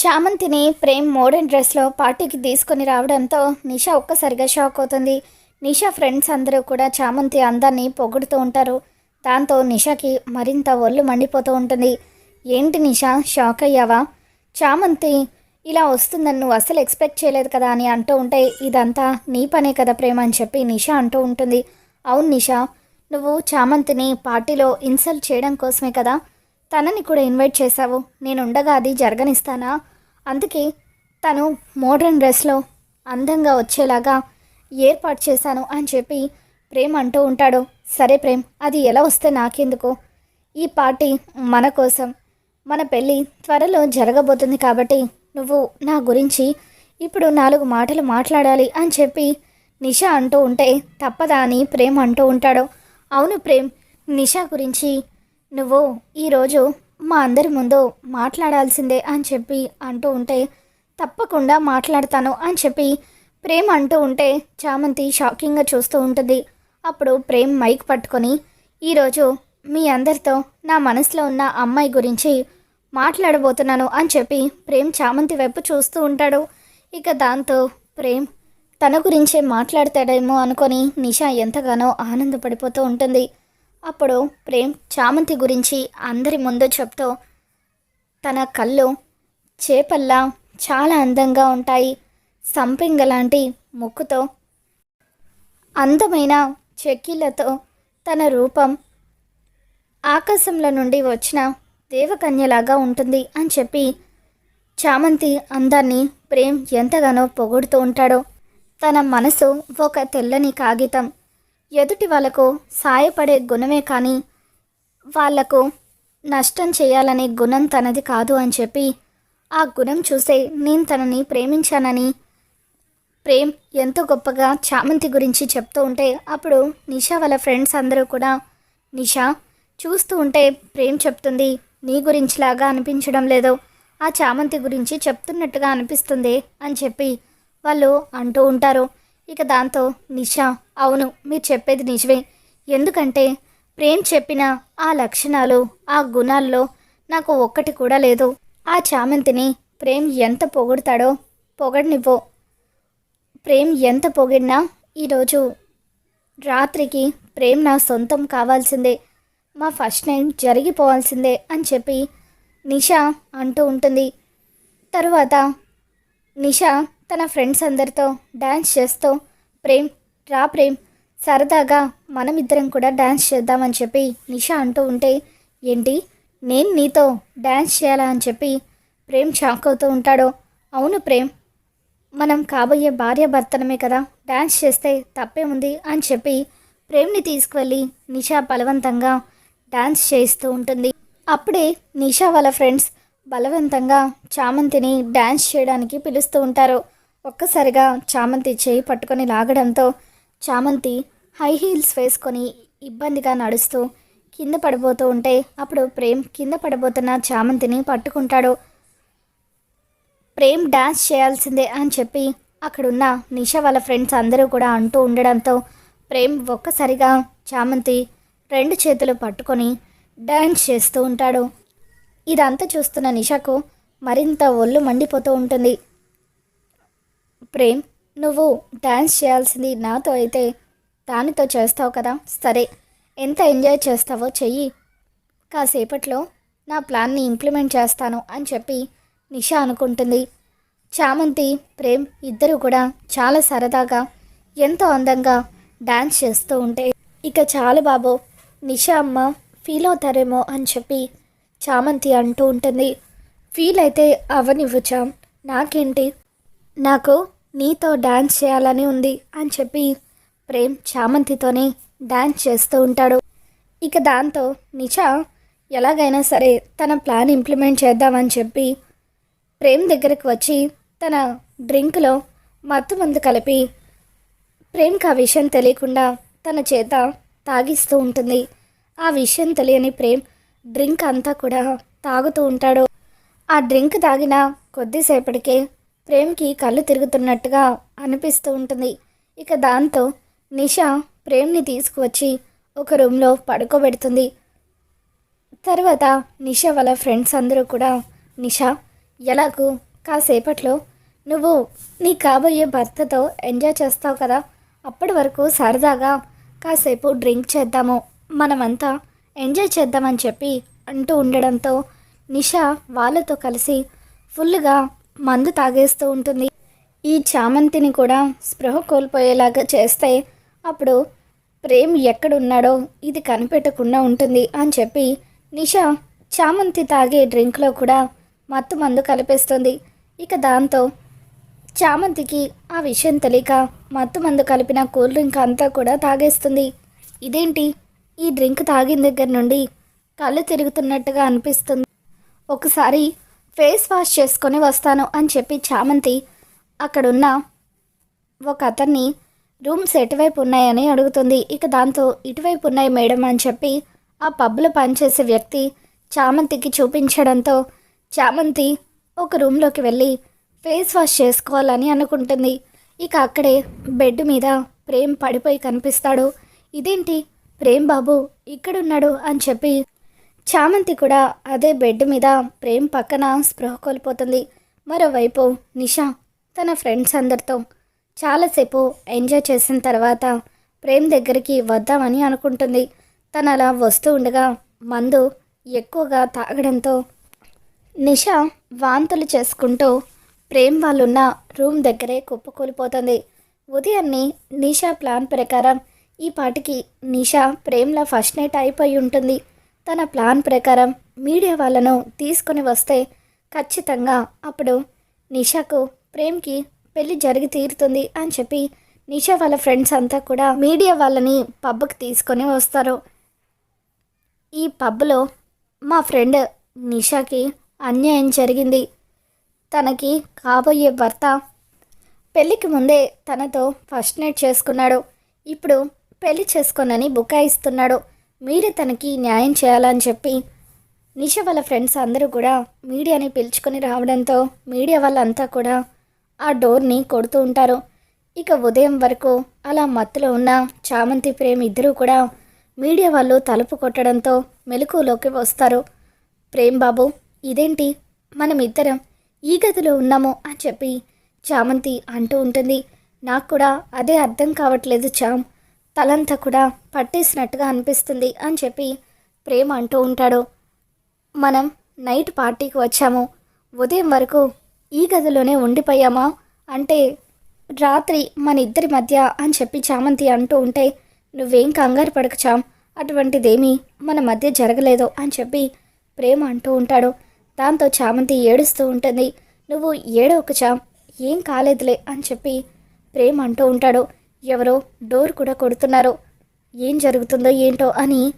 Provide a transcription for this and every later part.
చామంతిని Prem modern డ్రెస్లో పార్టీకి తీసుకొని రావడంతో నిషా ఒక్కసారిగా షాక్ అవుతుంది. నిషా ఫ్రెండ్స్ అందరూ కూడా చామంతి అందాన్ని పొగుడుతూ ఉంటారు. దాంతో నిషాకి మరింత ఒళ్ళు మండిపోతూ ఉంటుంది. ఏంటి నిషా షాక్ అయ్యావా? చామంతి ఇలా వస్తుందని నువ్వు అసలు ఎక్స్పెక్ట్ చేయలేదు కదా? అని అంటూ ఉంటే ఇదంతా నీ పనే కదా ప్రేమ అని చెప్పి నిషా అంటూ ఉంటుంది. అవును నిషా నువ్వు చామంతిని పార్టీలో ఇన్సల్ట్ చేయడం కోసమే కదా? తనని కూడా ఇన్వైట్ చేశావు. నేను ఉండగా అది జరగనిస్తానా? అందుకే తను మోడర్న్ డ్రెస్లో అందంగా వచ్చేలాగా ఏర్పాటు చేశాను అని చెప్పి ప్రేమ్ అంటూ ఉంటాడు. సరే ప్రేమ్ అది ఎలా వస్తే నాకెందుకు? ఈ పార్టీ మన కోసం. మన పెళ్ళి త్వరలో జరగబోతుంది కాబట్టి నువ్వు నా గురించి ఇప్పుడు నాలుగు మాటలు మాట్లాడాలి అని చెప్పి నిష అంటూ ఉంటే తప్పదా అని ప్రేమ్ అంటూ ఉంటాడు. అవును ప్రేమ్ నిషా గురించి నువ్వు ఈరోజు మా అందరి ముందు మాట్లాడాల్సిందే అని చెప్పి అంటూ ఉంటే తప్పకుండా మాట్లాడతాను అని చెప్పి ప్రేమ్ అంటూ ఉంటే చామంతి షాకింగ్గా చూస్తూ ఉంటుంది. అప్పుడు ప్రేమ్ మైక్ పట్టుకొని ఈరోజు మీ అందరితో నా మనసులో ఉన్న అమ్మాయి గురించి మాట్లాడబోతున్నాను అని చెప్పి ప్రేమ్ చామంతి వైపు చూస్తూ ఉంటాడు. ఇక దాంతో ప్రేమ్ తన గురించే మాట్లాడతాడేమో అనుకొని నిషా ఎంతగానో ఆనందపడిపోతూ ఉంటుంది. అప్పుడు ప్రేమ్ చామంతి గురించి అందరి ముందు చెప్తూ తన కళ్ళు చేపల్లా చాలా అందంగా ఉంటాయి సంపింగ లాంటి ముక్కుతో అందమైన చెక్కిళ్ళతో తన రూపం ఆకాశంలో నుండి వచ్చిన దేవకన్యలాగా ఉంటుంది అని చెప్పి చామంతి అందాన్ని ప్రేమ్ ఎంతగానో పొగుడుతూ ఉంటాడో తన మనసు ఒక తెల్లని కాగితం ఎదుటి వాళ్ళకు సాయపడే గుణమే కానీ వాళ్ళకు నష్టం చేయాలనే గుణం తనది కాదు అని చెప్పి ఆ గుణం చూసే నేను తనని ప్రేమించానని ప్రేమ్ ఎంతో గొప్పగా చామంతి గురించి చెప్తూ ఉంటే అప్పుడు నిషా వాళ్ళ ఫ్రెండ్స్ అందరూ కూడా నిషా చూస్తూ ఉంటే ప్రేమ్ చెప్తుంది నీ గురించిలాగా అనిపించడం లేదు. ఆ చామంతి గురించి చెప్తున్నట్టుగా అనిపిస్తుంది అని చెప్పి వాళ్ళు అంటూ ఉంటారు. ఇక దాంతో నిషా అవును మీరు చెప్పేది నిజమే. ఎందుకంటే ప్రేమ్ చెప్పిన ఆ లక్షణాలు ఆ గుణాల్లో నాకు ఒక్కటి కూడా లేదు. ఆ చామంతిని ప్రేమ్ ఎంత పొగుడతాడో పొగడనివ్వో. ప్రేమ్ ఎంత పొగిడినా ఈరోజు రాత్రికి ప్రేమ్ నా సొంతం కావాల్సిందే. మా ఫస్ట్ నైట్ జరిగిపోవాల్సిందే అని చెప్పి నిషా అంటూ ఉంటుంది. తరువాత నిషా తన ఫ్రెండ్స్ అందరితో డ్యాన్స్ చేస్తూ ప్రేమ్ రా ప్రేమ్. సరదాగా మనమిద్దరం కూడా డ్యాన్స్ చేద్దామని చెప్పి నిషా అంటూ ఉంటే ఏంటి? నేను నీతో డ్యాన్స్ చేయాలా? అని చెప్పి ప్రేమ్ షాక్ అవుతూ ఉంటాడో. అవును ప్రేమ్. మనం కాబోయే భార్య భర్తనమే కదా. డ్యాన్స్ చేస్తే తప్పే ఉంది అని చెప్పి ప్రేమ్ని తీసుకువెళ్ళి నిషా బలవంతంగా డ్యాన్స్ చేస్తూ ఉంటుంది. అప్పుడే నిషా వాళ్ళ ఫ్రెండ్స్ బలవంతంగా చామంతిని డ్యాన్స్ చేయడానికి పిలుస్తూ ఉంటారు. ఒక్కసారిగా చామంతి చేయి పట్టుకొని లాగడంతో చామంతి హై హీల్స్ వేసుకొని ఇబ్బందిగా నడుస్తూ కింద పడిపోతూ ఉంటే అప్పుడు ప్రేమ్ కింద పడిపోతున్న చామంతిని పట్టుకుంటాడు. ప్రేమ్ డాన్స్ చేయాల్సిందే అని చెప్పి అక్కడున్న నిష వాళ్ళ ఫ్రెండ్స్ అందరూ కూడా అంటూ ఉండడంతో ప్రేమ్ ఒక్కసారిగా చామంతి రెండు చేతులు పట్టుకొని డాన్స్ చేస్తూ ఉంటాడు. ఇదంతా చూస్తున్న నిషకు మరింత ఒళ్ళు మండిపోతూ ఉంటుంది. ప్రేమ్ నువ్వు డ్యాన్స్ చేయాల్సింది నాతో అయితే దానితో చేస్తావు కదా? సరే ఎంత ఎంజాయ్ చేస్తావో చెయ్యి. కాసేపట్లో నా ప్లాన్ని ఇంప్లిమెంట్ చేస్తాను అని చెప్పి నిషా అనుకుంటుంది. చామంతి ప్రేమ్ ఇద్దరు కూడా చాలా సరదాగా ఎంతో అందంగా డ్యాన్స్ చేస్తూ ఉంటే ఇక చాలు బాబు నిషా అమ్మ ఫీల్ అవుతారేమో అని చెప్పి చామంతి అంటూ ఉంటుంది. ఫీల్ అయితే అవనివ్వు చామ్ నాకేంటి? నాకు నీతో డాన్స్ చేయాలని ఉంది అని చెప్పి ప్రేమ్ చామంతితోనే డాన్స్ చేస్తూ ఉంటాడు. ఇక దాంతో నిచా ఎలాగైనా సరే తన ప్లాన్ ఇంప్లిమెంట్ చేద్దామని చెప్పి ప్రేమ్ దగ్గరకు వచ్చి తన డ్రింక్లో మత్తు మందు కలిపి ప్రేమ్కి ఆ విషయం తెలియకుండా తన చేత తాగిస్తూ ఉంటుంది. ఆ విషయం తెలియని ప్రేమ్ డ్రింక్ అంతా కూడా తాగుతూ ఉంటాడు. ఆ డ్రింక్ తాగిన కొద్దిసేపటికే ప్రేమ్కి కళ్ళు తిరుగుతున్నట్టుగా అనిపిస్తూ ఉంటుంది. ఇక దాంతో నిషా ప్రేమ్ని తీసుకువచ్చి ఒక రూమ్లో పడుకోబెడుతుంది. తర్వాత నిషా వాళ్ళ ఫ్రెండ్స్ అందరూ కూడా నిషా ఎలాగూ? కాసేపట్లో నువ్వు నీ కాబోయే భర్తతో ఎంజాయ్ చేస్తావు కదా? అప్పటి వరకు సరదాగా కాసేపు డ్రింక్ చేద్దాము. మనమంతా ఎంజాయ్ చేద్దామని చెప్పి అంటూ ఉండడంతో నిషా వాళ్ళతో కలిసి ఫుల్గా మందు తాగేస్తూ ఉంటుంది. ఈ చామంతిని కూడా స్పృహ కోల్పోయేలాగా చేస్తే అప్పుడు ప్రేమ్ ఎక్కడున్నాడో ఇది కనిపెట్టకుండా ఉంటుంది అని చెప్పి నిషా చామంతి తాగే డ్రింక్లో కూడా మత్తు మందు కలిపేస్తుంది. ఇక దాంతో చామంతికి ఆ విషయం తెలియక మత్తు మందు కలిపిన కూల్ డ్రింక్ అంతా కూడా తాగేస్తుంది. ఇదేంటి? ఈ డ్రింక్ తాగిన దగ్గర నుండి కళ్ళు తిరుగుతున్నట్టుగా అనిపిస్తుంది. ఒకసారి ఫేస్ వాష్ చేసుకొని వస్తాను అని చెప్పి చామంతి అక్కడున్న ఒక అతన్ని రూమ్స్ ఎటువైపు ఉన్నాయని అడుగుతుంది. ఇక దాంతో ఇటువైపు ఉన్నాయి మేడం అని చెప్పి ఆ పబ్లో పనిచేసే వ్యక్తి చామంతికి చూపించడంతో చామంతి ఒక రూమ్లోకి వెళ్ళి ఫేస్ వాష్ చేసుకోవాలని అనుకుంటుంది. ఇక అక్కడే బెడ్ మీద ప్రేమ్ పడిపోయి కనిపిస్తాడు. ఇదేంటి? ప్రేమ్ బాబు ఇక్కడున్నాడు అని చెప్పి చామంతి కూడా అదే బెడ్ మీద ప్రేమ్ పక్కన స్పృహ కోల్పోతుంది. మరోవైపు నిషా తన ఫ్రెండ్స్ అందరితో చాలాసేపు ఎంజాయ్ చేసిన తర్వాత ప్రేమ్ దగ్గరికి వద్దామని అనుకుంటుంది. తను అలా వస్తూ ఉండగా మందు ఎక్కువగా తాగడంతో నిషా వాంతులు చేసుకుంటూ ప్రేమ్ వాళ్ళున్న రూమ్ దగ్గరే కుప్పకూలిపోతుంది ఉదయాన్నే నిషా ప్లాన్ ప్రకారం ఈ పాటికి నిషా ప్రేమ్లా ఫస్ట్ నైట్ అయిపోయి ఉంటుంది. తన ప్లాన్ ప్రకారం మీడియా వాళ్ళను తీసుకొని వస్తే ఖచ్చితంగా అప్పుడు నిషాకు ప్రేమ్కి పెళ్ళి జరిగి తీరుతుంది అని చెప్పి నిషా వాళ్ళ ఫ్రెండ్స్ అంతా కూడా మీడియా వాళ్ళని పబ్కి తీసుకొని వస్తారు. ఈ పబ్లో మా ఫ్రెండ్ నిషాకి అన్యాయం జరిగింది. తనకి కాబోయే భర్త పెళ్ళికి ముందే తనతో ఫస్ట్ నైట్ చేసుకున్నాడు. ఇప్పుడు పెళ్ళి చేసుకోనని బుకాయిస్తున్నాడు. మీరే తనకి న్యాయం చేయాలని చెప్పి నిష వాళ్ళ ఫ్రెండ్స్ అందరూ కూడా మీడియాని పిలుచుకొని రావడంతో మీడియా వాళ్ళంతా కూడా ఆ డోర్ని కొడుతూ ఉంటారు. ఇక ఉదయం వరకు అలా మత్తులో ఉన్న చామంతి ప్రేమ్ ఇద్దరూ కూడా మీడియా వాళ్ళు తలుపు కొట్టడంతో మెలకులోకి వస్తారు. ప్రేమ్ బాబు ఇదేంటి? మనం ఇద్దరం ఈ గదిలో ఉన్నాము అని చెప్పి చామంతి అంటూ ఉంటుంది. నాకు కూడా అదే అర్థం కావట్లేదు చామ్. తలంతా కూడా పట్టేసినట్టుగా అనిపిస్తుంది అని చెప్పి ప్రేమ అంటూ ఉంటాడు. మనం నైట్ పార్టీకి వచ్చాము. ఉదయం వరకు ఈ గదిలోనే ఉండిపోయామా? అంటే రాత్రి మన ఇద్దరి మధ్య అని చెప్పి చామంతి అంటూ ఉంటే నువ్వేం కంగారు పడక చాం అటువంటిదేమీ మన మధ్య జరగలేదు అని చెప్పి ప్రేమ అంటూ ఉంటాడు. దాంతో చామంతి ఏడుస్తూ ఉంటుంది. నువ్వు ఏడవకు చాం ఏం కాలేదులే అని చెప్పి ప్రేమ అంటూ ఉంటాడు. ఎవరో డోర్ కూడా కొడుతున్నారు. ఏం జరుగుతుందో ఏంటో అని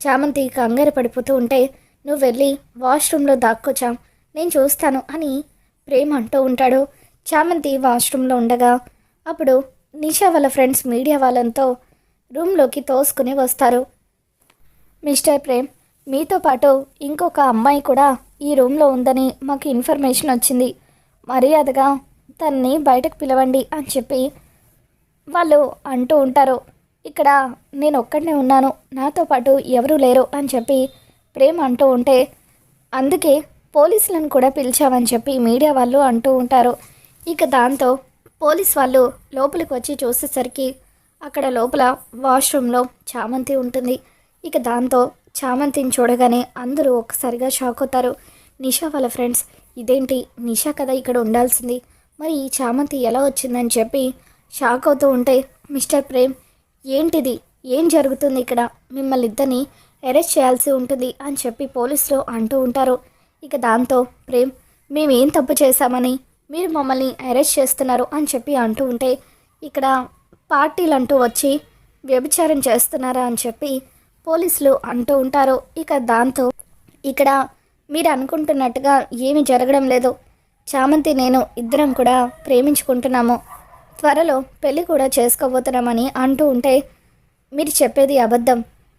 చామంతి కంగారు పడిపోతూ ఉంటే నువ్వు వెళ్ళి వాష్రూమ్లో దాక్కొచ్చాం? నేను చూస్తాను అని ప్రేమ అంటూ ఉంటాడు. చామంతి వాష్రూమ్లో ఉండగా అప్పుడు నిషా వాళ్ళ ఫ్రెండ్స్ మీడియా వాళ్ళంతో రూమ్లోకి తోసుకుని వస్తారు. మిస్టర్ ప్రేమ్ మీతో పాటు ఇంకొక అమ్మాయి కూడా ఈ రూమ్లో ఉందని మాకు ఇన్ఫర్మేషన్ వచ్చింది. మర్యాదగా తన్ని బయటకు పిలవండి అని చెప్పి వాళ్ళు అంటూ ఉంటారు ఇక్కడ నేను ఒక్కడనే ఉన్నాను నాతో పాటు ఎవరూ లేరు అని చెప్పి ప్రేమ అంటూ ఉంటే అందుకే పోలీసులను కూడా పిలిచామని చెప్పి మీడియా వాళ్ళు అంటూ ఉంటారు. ఇక దాంతో పోలీస్ వాళ్ళు లోపలికి వచ్చి చూసేసరికి అక్కడ లోపల వాష్రూమ్లో చామంతి ఉంటుంది. ఇక దాంతో చామంతిని చూడగానే అందరూ ఒక్కసారిగా షాక్ అవుతారు. నిషా వాళ్ళ ఫ్రెండ్స్ ఇదేంటి? నిషా కదా ఇక్కడ ఉండాల్సింది. మరి ఈ చామంతి ఎలా వచ్చిందని చెప్పి షాక్ అవుతూ ఉంటే మిస్టర్ ప్రేమ్ ఏంటిది? ఏం జరుగుతుంది ఇక్కడ? మిమ్మల్ని ఇద్దరిని అరెస్ట్ చేయాల్సి ఉంటుంది అని చెప్పి పోలీసులు అంటూ ఉంటారు. ఇక దాంతో ప్రేమ్ మేము ఏం తప్పు చేశామని? మీరు మమ్మల్ని అరెస్ట్ చేస్తున్నారు అని చెప్పి అంటూ ఉంటే ఇక్కడ పార్టీలు అంటూ వచ్చి వ్యభిచారం చేస్తున్నారా అని చెప్పి పోలీసులు అంటూ ఉంటారు. ఇక దాంతో ఇక్కడ మీరు అనుకుంటున్నట్టుగా ఏమీ జరగడం లేదు. చామంతి నేను ఇద్దరం కూడా ప్రేమించుకుంటున్నాము. త్వరలో పెళ్ళి కూడా చేసుకోబోతున్నామని అంటూ ఉంటే మీరు చెప్పేది అబద్ధం.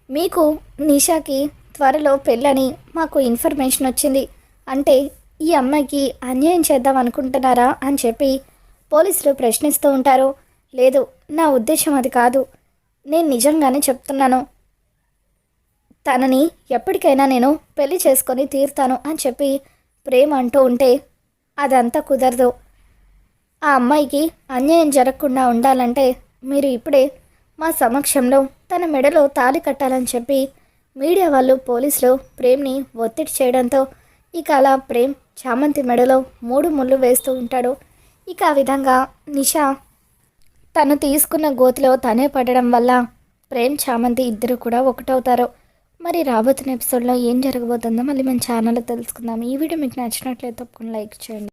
మీకు నిషాకి త్వరలో పెళ్ళని మాకు ఇన్ఫర్మేషన్ వచ్చింది అంటే ఈ అమ్మాయికి అన్యాయం చేద్దాం అనుకుంటున్నారా అని చెప్పి పోలీసులు ప్రశ్నిస్తూ ఉంటారు. లేదు నా ఉద్దేశం అది కాదు. నేను నిజంగానే చెప్తున్నాను. తనని ఎప్పటికైనా నేను పెళ్ళి చేసుకొని తీరుతాను అని చెప్పి ప్రేమ అంటూ ఉంటే అదంతా కుదరదు. ఆ అమ్మాయికి అన్యాయం జరగకుండా ఉండాలంటే మీరు ఇప్పుడే మా సమక్షంలో తన మెడలో తాళి కట్టాలని చెప్పి మీడియా వాళ్ళు పోలీసులు ప్రేమ్ని ఒత్తిడి చేయడంతో ఇక అలా ప్రేమ్ చామంతి మెడలో మూడు ముళ్ళు వేస్తూ ఉంటాడు. ఇక ఆ విధంగా నిషా తను తీసుకున్న గోతిలో తనే పడడం వల్ల ప్రేమ్ చామంతి ఇద్దరు కూడా ఒకటవుతారు. మరి రాబోతున్న ఎపిసోడ్లో ఏం జరగబోతుందో మళ్ళీ మన ఛానల్లో తెలుసుకుందాం. ఈ వీడియో మీకు నచ్చినట్లయితే తప్పకుండా లైక్ చేయండి.